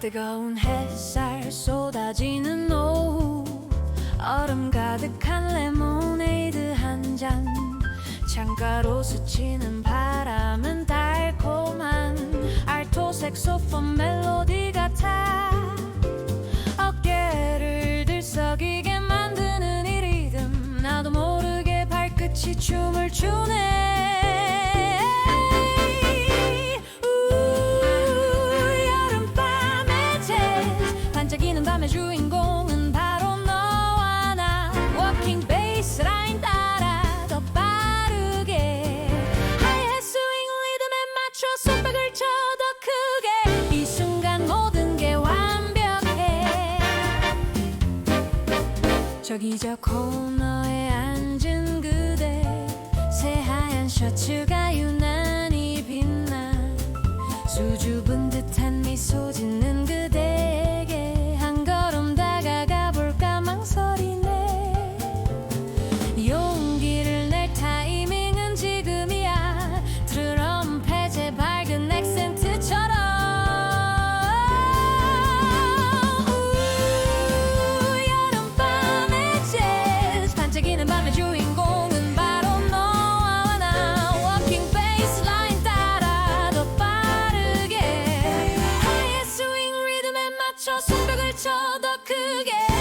뜨거운 햇살 쏟아지는 오후 얼음 가득한 레모네이드 한 잔. 창가로 스치는 바람은 달콤한 알토 색 소폰 멜로디 같아 어깨를 들썩이게 만드는 이 리듬 나도 모르게 발끝이 춤을 추네 사연의 주인공은 바로 너와 나. 워킹 베이스 라인 따라 더 빠르게. 하이햇 스윙 리듬에 맞춰 손뼉을 쳐 더 크게. 이 순간 모든 게 완벽해. 저기 저 코너에 앉은 그대. 새하얀 셔츠가 유난히 빛나 수줍은 인 공은 바로 너와 나. 워킹 베이스 라인 따라 더 빠르게. 하이의 스윙 리듬에 맞춰 손뼉을 쳐 더 크게.